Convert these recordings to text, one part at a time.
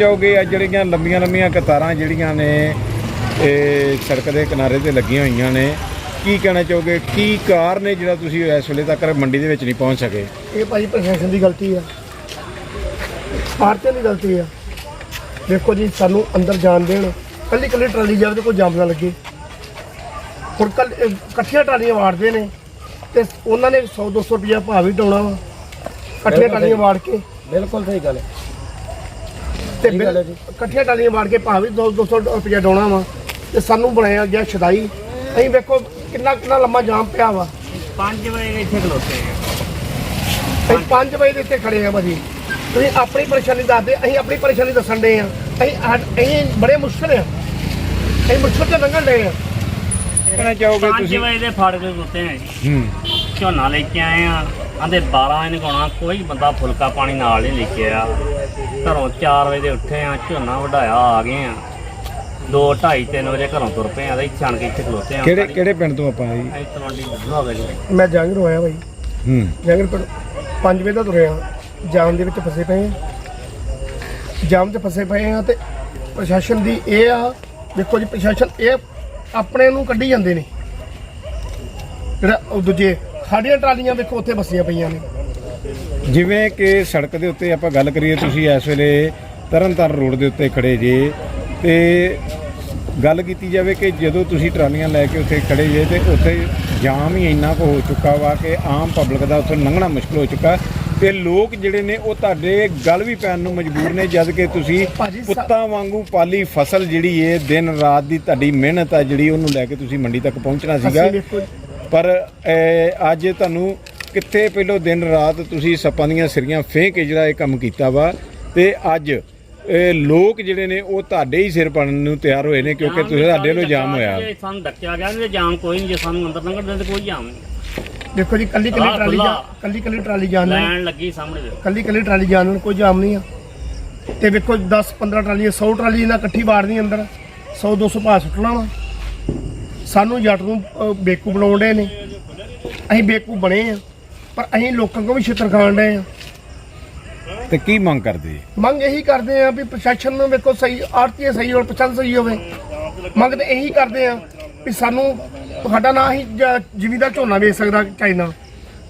ਚਾਹੋਗੇ ਆ ਜਿਹੜੀਆਂ ਲੰਬੀਆਂ ਲੰਬੀਆਂ ਕਤਾਰਾਂ ਜਿਹੜੀਆਂ ਨੇ ਇਹ ਸੜਕ ਦੇ ਕਿਨਾਰੇ ਤੇ ਲੱਗੀਆਂ ਹੋਈਆਂ ਨੇ ਕੀ ਕਹਿਣਾ ਚਾਹੋਗੇ? ਕੀ ਕਾਰਨ ਹੈ ਜਿਹੜਾ ਤੁਸੀਂ ਇਸ ਵੇਲੇ ਤੱਕ ਮੰਡੀ ਦੇ ਵਿੱਚ ਨਹੀਂ ਪਹੁੰਚ ਸਕੇ? ਇਹ ਭਾਈ ਪ੍ਰਸ਼ਾਸਨ ਦੀ ਗਲਤੀ ਆ। ਆਰਤੀ ਦੀ ਗਲਤੀ ਆ। ਦੇਖੋ ਜੀ ਸਾਨੂੰ ਅੰਦਰ ਜਾਣ ਦੇਣ ਕੱਲੀ ਕੱਲੀ ਟਰਾਲੀ ਜਾਵੇ ਤੇ ਕੋਈ ਜਾਮ ਨਾ ਲੱਗੇ। ਹੁਣ ਕੱਲ ਇਕੱਠੀਆਂ ਟਰਾਲੀਆਂ ਵਾੜਦੇ ਨੇ ਤੇ ਉਹਨਾਂ ਨੇ 100 200 ਰੁਪਇਆ ਭਾਅ ਵੀ ਡਾਉਣਾ ਵਾ। ਇਕੱਠੀਆਂ ਟਰਾਲੀਆਂ ਵਾੜ ਕੇ। ਬਿਲਕੁਲ ਸਹੀ ਗੱਲ ਹੈ। ਤੇ। ਇਕੱਠੀਆਂ ਟਰਾਲੀਆਂ ਵਾੜ ਕੇ ਭਾਅ ਵੀ 200 200 ਰੁਪਇਆ ਡਾਉਣਾ ਵਾ ਤੇ ਸਾਨੂੰ ਬਣਾਇਆ ਗਿਆ ਛਦਾਈ ਅਸੀਂ ਵੇਖੋ ਕਿੰਨਾ ਕਿੰਨਾ ਲੰਮਾ ਜਾਮ ਪਿਆ ਵਾ। 5 ਵਜੇ ਇੱਥੇ ਖਲੋਤੇ ਆ। ਅਸੀਂ 5 ਵਜੇ ਦੇ ਇੱਥੇ ਖੜੇ ਆ ਭਾਜੀ। ਤੁਸੀਂ ਆਪਣੀ ਪਰੇਸ਼ਾਨੀ ਦੱਸਦੇ ਅਸੀਂ ਆਪਣੀ ਪਰੇਸ਼ਾਨੀ ਦੱਸਣ ਦੇ ਆ। ਅਸੀਂ ਅਸੀਂ ਬੜੇ ਮੁਸ਼ਕਲ ਆ। ਅਸੀਂ ਮੁਸ਼ਕਲ ਤੇ ਲੰਘਣ ਦੇ ਆ। ਕਹਿਣਾ ਚਾਹੋਗੇ 5 ਤੁਸੀਂ? ਵਜੇ ਦੇ ਫਾੜ ਕੇ ਖਲੋਤੇ ਆ ਜੀ। ਹੂੰ। ਝੋਨਾ ਲੈ ਕੇ ਆਏ ਆ। ਆਂਦੇ 12 ਵਜੇ ਨਿਕਾਉਣਾ ਕੋਈ ਬੰਦਾ ਫੁਲਕਾ ਪਾਣੀ ਨਾਲ ਨਹੀਂ ਲੈ ਕੇ ਆ ਘਰੋਂ 4 ਵਜੇ ਦੇ ਉੱਠੇ ਆ ਝੋਨਾ ਵਢਾਇਆ ਆ ਗਏ ਆ। 2 2:30 3 ਵਜੇ ਘਰੋਂ ਤੁਰ ਪਏ ਆ ਤੇ ਇੱਥੇ ਆਣ ਕੇ ਇੱਥੇ ਖਲੋਤੇ ਆ। ਕਿਹੜੇ ਕਿਹੜੇ ਪਿੰਡ ਤੋਂ ਆਪਾਂ ਜੀ ਅਸੀਂ ਤਲਵੰਡੀ ਹੋ ਗਏ ਜੀ। ਮੈਂ ਜੰਗ ਹੋਇਆ ਭਾਈ ਹੂੰ। ਜੰਗ ਪਰ 5 ਵਜੇ ਦਾ ਤੁਰਿਆ ਜਾਮ ਦੇ ਵਿੱਚ ਫਸੇ ਪਏ ਆ। ਜਾਮ 'ਚ ਫਸੇ ਪਏ ਆ ਤੇ ਪ੍ਰਸ਼ਾਸਨ ਦੀ ਇਹ ਆ ਦੇਖੋ ਜੀ ਪ੍ਰਸ਼ਾਸਨ ਇਹ ਆਪਣੇ ਨੂੰ ਕੱਢੀ ਜਾਂਦੇ ਨੇ। ਜਿਹੜਾ ਉਹ ਦੂਜੇ ਸਾਡੀਆਂ ਟਰਾਲੀਆਂ ਵੇਖੋ ਉੱਥੇ ਫਸੀਆਂ ਪਈਆਂ ਨੇ। ਜਿਵੇਂ ਕਿ ਸੜਕ ਦੇ ਉੱਤੇ ਆਪਾਂ ਗੱਲ ਕਰੀਏ ਤੁਸੀਂ ਇਸ ਵੇਲੇ ਤਰਨਤਾਰਨ ਰੋਡ ਦੇ ਉੱਤੇ ਖੜੇ ਜੇ ਤੇ ਗੱਲ ਕੀਤੀ ਜਾਵੇ ਕਿ ਜਦੋਂ ਤੁਸੀਂ ਟਰਾਲੀਆਂ ਲੈ ਕੇ ਉੱਥੇ ਖੜੇ ਜੇ ਤੇ ਉੱਥੇ ਜਾਮ ਹੀ ਇੰਨਾ ਕੁ ਹੋ ਚੁੱਕਾ ਵਾ ਕਿ ਆਮ ਪਬਲਿਕ ਦਾ ਉੱਥੇ ਲੰਘਣਾ ਮੁਸ਼ਕਲ ਹੋ ਚੁੱਕਾ ਤੇ ਲੋਕ ਜਿਹੜੇ ਨੇ ਉਹ ਤੁਹਾਡੇ ਗੱਲ ਵੀ ਪੈਣ ਨੂੰ ਮਜਬੂਰ ਨੇ ਜਦ ਕਿ ਤੁਸੀਂ ਪੁੱਤਾਂ ਵਾਂਗੂ ਪਾਲੀ ਫਸਲ ਜਿਹੜੀ ਏ ਦਿਨ ਰਾਤ ਦੀ ਤੁਹਾਡੀ ਮਿਹਨਤ ਆ ਜਿਹੜੀ ਉਹਨੂੰ ਲੈ ਕੇ ਤੁਸੀਂ ਮੰਡੀ ਤੱਕ ਪਹੁੰਚਣਾ ਸੀਗਾ। ਪਰ ਅੱਜ ਤੁਹਾਨੂੰ ਕਿੱਥੇ ਪਹਿਲੋ ਦਿਨ ਰਾਤ ਤੁਸੀਂ ਸੱਪਾਂ ਦੀਆਂ ਸਿਰੀਆਂ ਫੇਂਕ ਕੇ ਜਿਹੜਾ ਇਹ ਕੰਮ ਕੀਤਾ ਵਾ ਤੇ ਅੱਜ ਇਹ ਲੋਕ ਜਿਹੜੇ ਨੇ ਉਹ ਤੁਹਾਡੇ ਹੀ ਸਿਰ ਪਾੜਨ ਨੂੰ ਤਿਆਰ ਹੋਏ ਨੇ ਕਿਉਂਕਿ ਤੁਸੀਂ ਤੁਹਾਡੇ ਵੱਲੋਂ ਜਾਮ ਹੋਇਆ। ਸਾਨੂੰ ਡੱਕਿਆ ਗਿਆ ਨਹੀਂ ਤੇ ਜਾਮ ਕੋਈ ਨਹੀਂ ਜੇ ਸਾਨੂੰ ਅੰਦਰ ਲੰਘਣ ਦਿੰਦੇ ਕੋਈ ਜਾਮ ਨਹੀਂ। ਦੇਖੋ ਜੀ ਕੱਲੀ ਕੱਲੀ ਟਰਾਲੀ। ਕੱਲੀ ਕੱਲੀ ਟਰਾਲੀ ਜਾਣ ਲੈਣ ਲੱਗੀ ਸਾਹਮਣੇ ਦੇ ਕੱਲੀ ਕੱਲੀ ਟਰਾਲੀ ਜਾਣ ਨਾਲ ਕੋਈ ਜਾਮ ਨਹੀਂ ਆ। ਤੇ ਵੇਖੋ 10 15 ਟਰਾਲੀਆਂ 100 ਟਰਾਲੀ ਨਾਲ ਇਕੱਠੀ ਵਾੜਨੀ ਅੰਦਰ। 100 200 ਭਾਅ ਸੁੱਟਣਾ ਵਾ। ਸਾਨੂੰ ਜੱਟ ਨੂੰ ਬੇਕੂ ਬਣਾਉਣ ਦੇ ਨੇ। ਅਸੀਂ ਬੇਕੂ ਬਣੇ ਆ ਪਰ ਅਸੀਂ ਲੋਕਾਂ ਕੋਲ ਵੀ ਛਿੱਤਰ ਖਾਣ ਡਏ ਆ। ਤੇ ਕੀ ਮੰਗ ਕਰਦੇ? ਮੰਗ ਇਹੀ ਕਰਦੇ ਆ ਵੀ ਪ੍ਰਸ਼ਾਸਨ ਨੂੰ ਵੇਖੋ ਸਹੀ ਆਰਤੀ ਸਹੀ ਹੋਵੇ ਪ੍ਰਸ਼ਾਸਨ ਸਹੀ ਹੋਵੇ। ਮੰਗ ਤੇ ਇਹੀ ਕਰਦੇ ਆ ਵੀ ਸਾਨੂੰ ਸਾਡਾ ਨਾ ਹੀ ਜ਼ਿਮੀਦਾਰ ਝੋਨਾ ਵੇਚ ਸਕਦਾ ਚਾਈਨਾ।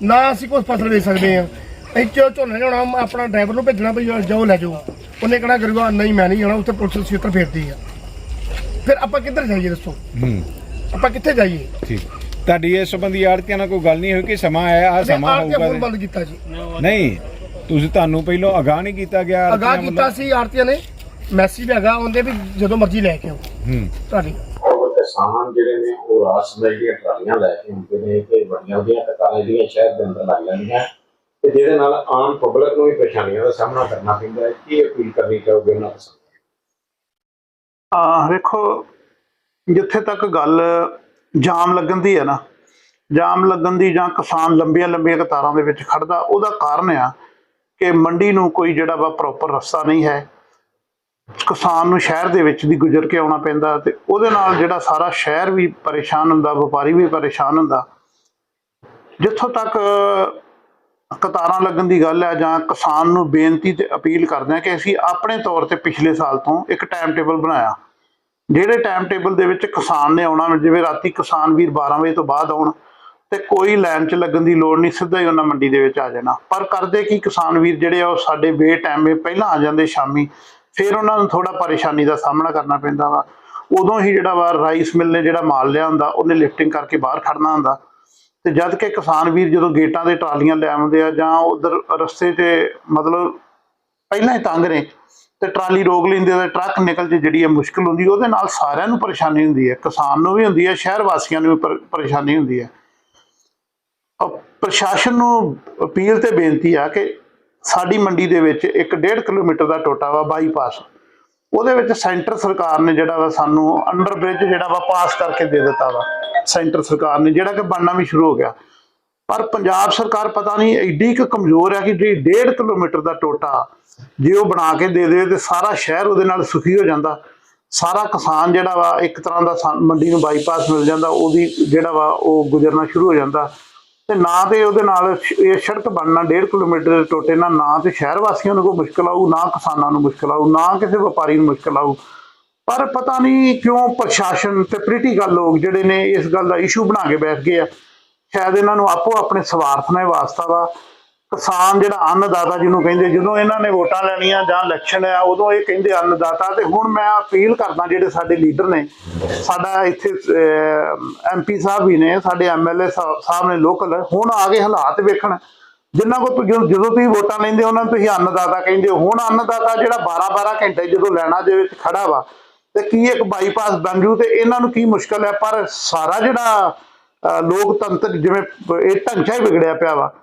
ਨਾ ਅਸੀਂ ਕੋਈ ਫਸਲ ਵੇਚ ਸਕਦੇ ਆ। ਜੋ ਝੋਨਾ ਲਿਆਉਣਾ ਆਪਣਾ ਡਰਾਈਵਰ ਨੂੰ ਭੇਜਣਾ ਵੀ ਜਾਓ ਲੈ ਜਾਓ। ਉਹਨੇ ਕਹਣਾ ਕਰੂਗਾ ਨਹੀਂ ਮੈਂ ਨਹੀਂ ਜਾਣਾ ਉੱਥੇ ਪੁਲਿਸ ਛੇਤਰ ਫੇਰਦੀ ਆ। ਫਿਰ ਆਪਾਂ ਕਿੱਧਰ ਜਾਈਏ ਦੱਸੋ? ਹੂੰ। ਆਪਾਂ ਕਿੱਥੇ ਜਾਈਏ? ਠੀਕ। ਤੁਹਾਡੀ ਇਸ ਸੰਬੰਧੀ ਆੜਤੀਆਂ ਨਾਲ ਕੋਈ ਗੱਲ ਨਹੀਂ ਹੋਈ ਕਿ ਸਮਾਂ ਆਇਆ ਆ ਸਮਾਂ ਆਰਤੀ ਫੋਨ ਹੋਊਗਾ ਬੰਦ ਕੀਤਾ ਜੀ। ਨਹੀਂ ਤੁਸੀਂ ਤੁਹਾਨੂੰ ਪਹਿਲਾਂ ਅਗਾਹ ਨਹੀਂ ਕੀਤਾ ਗਿਆ ਅਗਾਹ ਆੜ੍ਹਤੀਆਂ ਕੀਤਾ ਸੀ ਆਰਤੀਆਂ ਨੇ ਮੈਸੇਜ ਹੈਗਾ ਉਹਦੇ ਵੀ ਜਦੋਂ ਮਰਜ਼ੀ ਲੈ ਕੇ ਆਓ? ਹੂੰ। ਤੁਹਾਡੀ। ਉਹ ਕਿਸਾਨ ਜਿਹੜੇ ਨੇ ਉਹ ਰਾਸ ਸਮੇਂ ਦੀਆਂ ਟਰਾਲੀਆਂ ਲੈ ਕੇ ਆਉਂਦੇ ਨੇ ਤੇ ਵੱਡੀਆਂ ਵੱਡੀਆਂ ਕਤਾਰਾਂ ਜਿਹੜੀਆਂ ਸ਼ਹਿਰ ਦੇ ਅੰਦਰ ਲੱਗ ਜਾਂਦੀਆਂ ਤੇ ਜਿਹਦੇ ਨਾਲ ਆਮ ਪਬਲਿਕ ਨੂੰ ਵੀ ਪਰੇਸ਼ਾਨੀਆਂ ਦਾ ਸਾਹਮਣਾ ਕਰਨਾ ਪੈਂਦਾ ਹੈ। ਕੀ ਅਪੀਲ ਕਰਨੀ ਚਾਹੋਗੇ ਉਹਨਾਂ ਤੋਂ? ਆ ਵੇਖੋ ਜਿੱਥੇ ਤੱਕ ਗੱਲ ਜਾਮ ਲੱਗਣ ਦੀ ਹੈ ਨਾ, ਜਾਮ ਲੱਗਣ ਦੀ ਜਾਂ ਕਿਸਾਨ ਲੰਬੀਆਂ ਲੰਬੀਆਂ ਕਤਾਰਾਂ ਦੇ ਵਿੱਚ ਖੜਦਾ ਉਹਦਾ ਕਾਰਨ ਆ ਕਿ ਮੰਡੀ ਨੂੰ ਕੋਈ ਜਿਹੜਾ ਵਾ ਪ੍ਰੋਪਰ ਰਸਤਾ ਨਹੀਂ ਹੈ। ਕਿਸਾਨ ਨੂੰ ਸ਼ਹਿਰ ਦੇ ਵਿੱਚ ਦੀ ਗੁਜ਼ਰ ਕੇ ਆਉਣਾ ਪੈਂਦਾ ਤੇ ਉਹਦੇ ਨਾਲ ਜਿਹੜਾ ਸਾਰਾ ਸ਼ਹਿਰ ਵੀ ਪਰੇਸ਼ਾਨ ਹੁੰਦਾ, ਵਪਾਰੀ ਵੀ ਪਰੇਸ਼ਾਨ ਹੁੰਦਾ, ਜਿੱਥੋਂ ਤੱਕ ਕਤਾਰਾਂ ਲੱਗਣ ਦੀ ਗੱਲ ਹੈ ਜਾਂ ਕਿਸਾਨ ਨੂੰ ਬੇਨਤੀ ਤੇ ਅਪੀਲ ਕਰਦੇ ਹਾਂ ਕਿ ਅਸੀਂ ਆਪਣੇ ਤੌਰ ਤੇ ਪਿਛਲੇ ਸਾਲ ਤੋਂ ਇੱਕ ਟਾਈਮ ਟੇਬਲ ਬਣਾਇਆ। ਜਿਹੜੇ ਟਾਈਮ ਟੇਬਲ ਦੇ ਵਿੱਚ ਕਿਸਾਨ ਨੇ ਆਉਣਾ, ਜਿਵੇਂ ਰਾਤੀ ਕਿਸਾਨ ਵੀਰ 12 ਵਜੇ ਤੋਂ ਬਾਅਦ ਆਉਣ ਤੇ ਕੋਈ ਲਾਈਨ 'ਚ ਲੱਗਣ ਦੀ ਲੋੜ ਨਹੀਂ, ਸਿੱਧਾ ਹੀ ਉਹਨਾਂ ਮੰਡੀ ਦੇ ਵਿੱਚ ਆ ਜਾਣਾ। ਪਰ ਕਰਦੇ ਕੀ ਕਿਸਾਨ ਵੀਰ ਜਿਹੜੇ ਆ, ਉਹ ਸਾਡੇ ਵੇ ਟਾਈਮੇ ਪਹਿਲਾਂ ਆ ਜਾਂਦੇ ਸ਼ਾਮੀ, ਫਿਰ ਉਹਨਾਂ ਨੂੰ ਥੋੜਾ ਪਰੇਸ਼ਾਨੀ ਦਾ ਸਾਹਮਣਾ ਕਰਨਾ ਪੈਂਦਾ ਵਾ। ਉਦੋਂ ਹੀ ਜਿਹੜਾ ਵਾ ਰਾਈਸ ਮਿਲ ਨੇ ਜਿਹੜਾ ਮਾਲ ਲਿਆ ਹੁੰਦਾ, ਉਹਨੇ ਲਿਫਟਿੰਗ ਕਰਕੇ ਬਾਹਰ ਖੜਨਾ ਹੁੰਦਾ। ਤੇ ਜਦ ਕਿ ਕਿਸਾਨ ਵੀਰ ਜਦੋਂ ਗੇਟਾਂ ਦੇ ਟਰਾਲੀਆਂ ਲੈ ਆਉਂਦੇ ਆ ਜਾਂ ਉਧਰ ਰਸਤੇ 'ਤੇ ਮਤਲਬ ਪਹਿਲਾਂ ਹੀ ਤੰਗ ਨੇ ਤੇ ਟਰਾਲੀ ਰੋਕ ਲੈਂਦੇ ਤੇ ਟਰੱਕ ਨਿਕਲ ਚ ਜਿਹੜੀ ਹੈ ਮੁਸ਼ਕਲ ਹੁੰਦੀ, ਉਹਦੇ ਨਾਲ ਸਾਰਿਆਂ ਨੂੰ ਪਰੇਸ਼ਾਨੀ ਹੁੰਦੀ ਹੈ, ਕਿਸਾਨ ਨੂੰ ਵੀ ਹੁੰਦੀ ਹੈ, ਸ਼ਹਿਰ ਵਾਸੀਆਂ ਨੂੰ ਵੀ ਪਰੇਸ਼ਾਨੀ ਹੁੰਦੀ ਹੈ। ਪ੍ਰਸ਼ਾਸਨ ਨੂੰ ਅਪੀਲ ਤੇ ਬੇਨਤੀ ਆ ਕਿ ਸਾਡੀ ਮੰਡੀ ਦੇ ਵਿੱਚ ਇੱਕ 1.5 ਕਿਲੋਮੀਟਰ ਦਾ ਟੋਟਾ ਵਾ ਬਾਈਪਾਸ, ਉਹਦੇ ਵਿੱਚ ਸੈਂਟਰ ਸਰਕਾਰ ਨੇ ਜਿਹੜਾ ਵਾ ਸਾਨੂੰ ਅੰਡਰ ਬ੍ਰਿਜ ਜਿਹੜਾ ਵਾ ਪਾਸ ਕਰਕੇ ਦੇ ਦਿੱਤਾ ਵਾ। ਸੈਂਟਰ ਸਰਕਾਰ ਨੇ ਜਿਹੜਾ ਕਿ ਬਣਨਾ ਵੀ ਸ਼ੁਰੂ ਹੋ ਗਿਆ। ਪਰ ਪੰਜਾਬ ਸਰਕਾਰ ਪਤਾ ਨਹੀਂ ਐਡੀ ਕੁ ਕਮਜ਼ੋਰ ਹੈ ਕਿ ਜੇ 1.5 ਕਿਲੋਮੀਟਰ ਦਾ ਟੋਟਾ ਜੇ ਉਹ ਬਣਾ ਕੇ ਦੇ ਦੇ ਤੇ ਸਾਰਾ ਸ਼ਹਿਰ ਉਹਦੇ ਨਾਲ ਸੁਖੀ ਹੋ ਜਾਂਦਾ। ਸਾਰਾ ਕਿਸਾਨ ਜਿਹੜਾ ਵਾ, ਇੱਕ ਤਰ੍ਹਾਂ ਦਾ ਸਾ- ਮੰਡੀ ਨੂੰ ਬਾਈਪਾਸ ਮਿਲ ਜਾਂਦਾ, ਉਹਦੀ ਜਿਹੜਾ ਵਾ, ਉਹ ਗੁਜ਼ਰਨਾ ਸ਼ੁਰੂ ਹੋ ਜਾਂਦਾ। ਤੇ ਨਾ ਤੇ ਉਹਦੇ ਨਾਲ ਇਹ ਸੜਕ ਬਣਨਾ 1.5 ਕਿਲੋਮੀਟਰ ਦੇ ਟੋਟੇ ਨਾਲ ਨਾ ਤੇ ਸ਼ਹਿਰ ਵਾਸੀਆਂ ਨੂੰ ਕੋਈ ਮੁਸ਼ਕਲ ਆਊ, ਨਾ ਕਿਸਾਨਾਂ ਨੂੰ ਮੁਸ਼ਕਲ ਆਊ, ਨਾ ਕਿਸੇ ਵਪਾਰੀ ਨੂੰ ਮੁਸ਼ਕਲ ਆਊ। ਪਰ ਪਤਾ ਨਹੀਂ ਕਿਉਂ ਪ੍ਰਸ਼ਾਸਨ ਤੇ ਪੋਲੀਟੀਕਲ ਲੋਕ ਜਿਹੜੇ ਨੇ ਇਸ ਗੱਲ ਦਾ ਇਸ਼ੂ ਬਣਾ ਕੇ ਬੈਠ ਗਏ ਆ। ਸ਼ਾਇਦ ਇਹਨਾਂ ਨੂੰ ਆਪੋ ਆਪਣੇ ਸਵਾਰਥ ਨਾਲ ਵਾਸਤਾ ਵਾ। ਕਿਸਾਨ ਜਿਹੜਾ ਅੰਨਦਾਤਾ ਜਿਹਨੂੰ ਕਹਿੰਦੇ ਜਦੋਂ ਇਹਨਾਂ ਨੇ ਵੋਟਾਂ ਲੈਣੀਆਂ ਜਾਂ ਇਲੈਕਸ਼ਨ ਆ ਉਦੋਂ ਇਹ ਕਹਿੰਦੇ ਅੰਨਦਾਤਾ। ਤੇ ਹੁਣ ਮੈਂ ਅਪੀਲ ਕਰਦਾ ਜਿਹੜੇ ਸਾਡੇ ਲੀਡਰ ਨੇ ਸਾਡਾ ਇੱਥੇ ਐਮਪੀ ਸਾਹਿਬ ਵੀ ਨੇ ਸਾਡੇ ਐਮਐਲਏ ਸਾਹਿਬ ਨੇ ਲੋਕਲ ਹੁਣ ਆ ਕੇ ਹਾਲਾਤ ਵੇਖਣ। ਜਿੰਨਾ ਕੋ ਜਦੋਂ ਤੁਸੀਂ ਵੋਟਾਂ ਲੈਂਦੇ ਹੋ, ਉਹਨਾਂ ਨੂੰ ਤੁਸੀਂ ਅੰਨਦਾਤਾ ਕਹਿੰਦੇ ਹੋ। ਹੁਣ ਅੰਨਦਾਤਾ ਜਿਹੜਾ 12 12 ਘੰਟੇ ਜਦੋਂ ਲੈਣਾ ਦੇ ਵਿੱਚ ਖੜਾ ਵਾ ਤੇ ਕੀ ਇੱਕ ਬਾਈਪਾਸ ਬਣ ਜੂ ਤੇ ਇਹਨਾਂ ਨੂੰ ਕੀ ਮੁਸ਼ਕਲ ਹੈ? ਪਰ ਸਾਰਾ ਜਿਹੜਾ ਲੋਕਤੰਤਰ ਜਿਵੇਂ ਇਹ ਢਾਂਚਾ ਹੀ ਵਿਗੜਿਆ ਪਿਆ ਵਾ।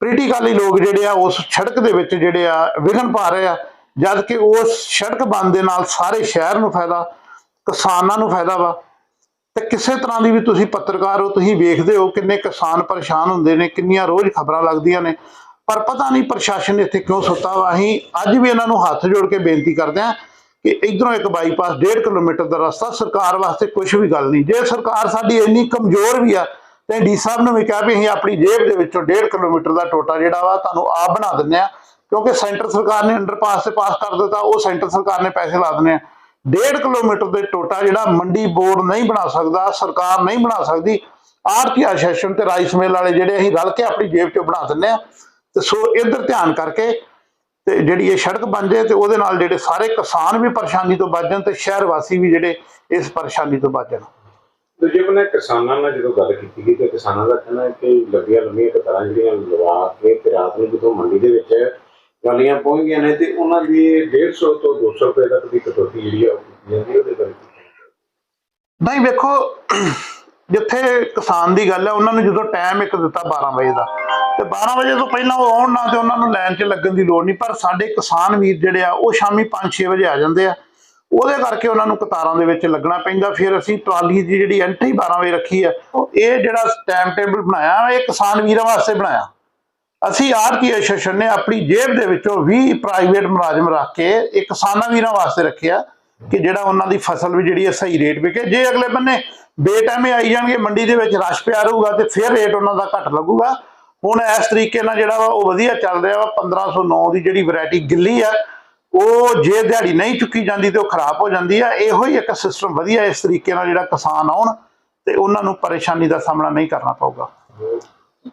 ਪੋਲੀਟੀਕਲੀ ਲੋਕ ਜਿਹੜੇ ਆ, ਉਸ ਸੜਕ ਦੇ ਵਿੱਚ ਜਿਹੜੇ ਆ, ਵਿਘਨ ਪਾ ਰਹੇ ਆ। ਜਦ ਕਿ ਉਸ ਸੜਕ ਬੰਦ ਦੇ ਨਾਲ ਸਾਰੇ ਸ਼ਹਿਰ ਨੂੰ ਫਾਇਦਾ, ਕਿਸਾਨਾਂ ਨੂੰ ਫਾਇਦਾ ਵਾ। ਤੇ ਕਿਸੇ ਤਰ੍ਹਾਂ ਦੀ ਵੀ ਤੁਸੀਂ ਪੱਤਰਕਾਰ ਹੋ, ਤੁਸੀਂ ਵੇਖਦੇ ਹੋ ਕਿੰਨੇ ਕਿਸਾਨ ਪਰੇਸ਼ਾਨ ਹੁੰਦੇ ਨੇ, ਕਿੰਨੀਆਂ ਰੋਜ਼ ਖਬਰਾਂ ਲੱਗਦੀਆਂ ਨੇ। ਪਰ ਪਤਾ ਨਹੀਂ ਪ੍ਰਸ਼ਾਸਨ ਇੱਥੇ ਕਿਉਂ ਸੁੱਤਾ ਵਾ। ਅਸੀਂ ਅੱਜ ਵੀ ਇਹਨਾਂ ਨੂੰ ਹੱਥ ਜੋੜ ਕੇ ਬੇਨਤੀ ਕਰਦੇ ਹਾਂ ਕਿ ਇਧਰੋਂ ਇੱਕ ਬਾਈਪਾਸ 1.5 ਕਿਲੋਮੀਟਰ ਦਾ ਰਸਤਾ ਸਰਕਾਰ ਵਾਸਤੇ ਕੁਝ ਵੀ ਗੱਲ ਨਹੀਂ। ਜੇ ਸਰਕਾਰ ਸਾਡੀ ਇੰਨੀ ਕਮਜ਼ੋਰ ਵੀ ਆ, ਤੇ ਡੀ ਸਾਹਿਬ ਨੂੰ ਵੀ ਕਿਹਾ ਵੀ ਅਸੀਂ ਆਪਣੀ ਜੇਬ ਦੇ ਵਿੱਚੋਂ 1.5 ਕਿਲੋਮੀਟਰ ਦਾ ਟੋਟਾ ਜਿਹੜਾ ਵਾ, ਤੁਹਾਨੂੰ ਆਪ ਬਣਾ ਦਿੰਨੇ ਆ। ਕਿਉਂਕਿ ਸੈਂਟਰ ਸਰਕਾਰ ਨੇ ਅੰਡਰਪਾਸ ਤੇ ਪਾਸ ਕਰ ਦਿੱਤਾ, ਉਹ ਸੈਂਟਰ ਸਰਕਾਰ ਨੇ ਪੈਸੇ ਲਾ ਦਿੰਨੇ ਆ। 1.5 ਕਿਲੋਮੀਟਰ ਦੇ ਟੋਟਾ ਜਿਹੜਾ ਮੰਡੀ ਬੋਰਡ ਨਹੀਂ ਬਣਾ ਸਕਦਾ, ਸਰਕਾਰ ਨਹੀਂ ਬਣਾ ਸਕਦੀ, ਆਰਤੀ ਸੈਸ਼ਨ ਤੇ ਰਾਈਸ ਮਿਲ ਵਾਲੇ ਜਿਹੜੇ ਅਸੀਂ ਰਲ ਕੇ ਆਪਣੀ ਜੇਬ ਚੋਂ ਬਣਾ ਦਿੰਨੇ ਆ। ਤੇ ਸੋ ਇੱਧਰ ਧਿਆਨ ਕਰਕੇ ਤੇ ਜਿਹੜੀ ਇਹ ਸੜਕ ਬਣ ਜਾਏ ਤੇ ਉਹਦੇ ਨਾਲ ਜਿਹੜੇ ਸਾਰੇ ਕਿਸਾਨ ਵੀ ਪਰੇਸ਼ਾਨੀ ਤੋਂ ਬਚ ਜਾਣ ਤੇ ਸ਼ਹਿਰ ਵਾਸੀ ਵੀ ਜਿਹੜੇ ਇਸ ਪਰੇਸ਼ਾਨੀ ਤੋਂ ਬਚ ਜਾਣ ਦੂਜੇ ਬੰਨੇ ਕਿਸਾਨਾਂ ਨਾਲ ਜਦੋਂ ਗੱਲ ਕੀਤੀ ਗਈ ਤੇ ਕਿਸਾਨਾਂ ਦਾ ਕਹਿਣਾ ਹੈ ਕਿ ਲੰਬੀਆਂ ਲੰਬੀਆਂ ਕਤਾਰਾਂ ਜਿਹੜੀਆਂ ਲਵਾ ਕੇ ਤੇ ਰਾਤ ਨੂੰ ਜਦੋਂ ਮੰਡੀ ਦੇ ਵਿੱਚ ਗਾਲੀਆਂ ਪਹੁੰਚ ਗਈਆਂ ਨੇ ਤੇ ਉਹਨਾਂ ਦੀ 150 ਤੋਂ 200 ਰੁਪਏ ਤੱਕ ਦੀ ਕਟੌਤੀ ਜਿਹੜੀ ਆ ਜਾਂਦੀ ਉਹਦੇ ਬਾਰੇ? ਨਹੀਂ ਵੇਖੋ ਜਿੱਥੇ ਕਿਸਾਨ ਦੀ ਗੱਲ ਹੈ ਉਹਨਾਂ ਨੂੰ ਜਦੋਂ ਟਾਈਮ ਇੱਕ ਦਿੱਤਾ 12 ਵਜੇ ਦਾ ਤੇ 12 ਵਜੇ ਤੋਂ ਪਹਿਲਾਂ ਉਹ ਆਉਣ ਨਾ ਤੇ ਉਹਨਾਂ ਨੂੰ ਲਾਈਨ 'ਚ ਲੱਗਣ ਦੀ ਲੋੜ ਨਹੀਂ। ਪਰ ਸਾਡੇ ਕਿਸਾਨ ਵੀਰ ਜਿਹੜੇ ਆ, ਉਹ ਸ਼ਾਮੀ 5-6 ਵਜੇ ਆ ਜਾਂਦੇ ਆ। ਉਹਦੇ ਕਰਕੇ ਉਹਨਾਂ ਨੂੰ ਕਤਾਰਾਂ ਦੇ ਵਿੱਚ ਲੱਗਣਾ ਪੈਂਦਾ। ਫਿਰ ਅਸੀਂ ਟਰਾਲੀ ਦੀ ਜਿਹੜੀ ਐਂਟਰੀ 12 ਵਜੇ ਰੱਖੀ ਆ ਉਹ ਇਹ ਜਿਹੜਾ ਟਾਈਮ ਟੇਬਲ ਬਣਾਇਆ, ਇਹ ਕਿਸਾਨ ਵੀਰਾਂ ਵਾਸਤੇ ਬਣਾਇਆ। ਅਸੀਂ ਆਰਤੀ ਐਸੋਸੀਏਸ਼ਨ ਨੇ ਆਪਣੀ ਜੇਬ ਦੇ ਵਿੱਚੋਂ 20 ਪ੍ਰਾਈਵੇਟ ਮੁਲਾਜ਼ਮ ਰੱਖ ਕੇ ਇਹ ਕਿਸਾਨਾਂ ਵੀਰਾਂ ਵਾਸਤੇ ਰੱਖਿਆ ਕਿ ਜਿਹੜਾ ਉਹਨਾਂ ਦੀ ਫਸਲ ਵੀ ਜਿਹੜੀ ਹੈ ਸਹੀ ਰੇਟ ਵਿਕੇ ਜੇ ਅਗਲੇ ਬੰਨੇ ਬੇਟਾਈਮੇ ਆਈ ਜਾਣਗੇ, ਮੰਡੀ ਦੇ ਵਿੱਚ ਰਸ਼ ਪਿਆ ਰਹੂਗਾ ਤੇ ਫਿਰ ਰੇਟ ਉਹਨਾਂ ਦਾ ਘੱਟ ਲੱਗੂਗਾ। ਹੁਣ ਇਸ ਤਰੀਕੇ ਨਾਲ ਜਿਹੜਾ ਵਾ ਉਹ ਵਧੀਆ ਚੱਲ ਰਿਹਾ ਵਾ 1509 ਦੀ ਜਿਹੜੀ ਵੈਰਾਈਟੀ ਗਿੱਲੀ ਆ, ਉਹ ਜੇ ਦਿਹਾੜੀ ਨਹੀਂ ਚੁੱਕੀ ਜਾਂਦੀ ਤੇ ਉਹ ਖਰਾਬ ਹੋ ਜਾਂਦੀ ਆ। ਇਹੋ ਹੀ ਇੱਕ ਸਿਸਟਮ ਵਧੀਆ ਇਸ ਤਰੀਕੇ ਨਾਲ ਜਿਹੜਾ ਕਿਸਾਨ ਆਉਣ ਤੇ ਉਹਨਾਂ ਨੂੰ ਪਰੇਸ਼ਾਨੀ ਦਾ ਸਾਹਮਣਾ ਨਹੀਂ ਕਰਨਾ ਪਊਗਾ।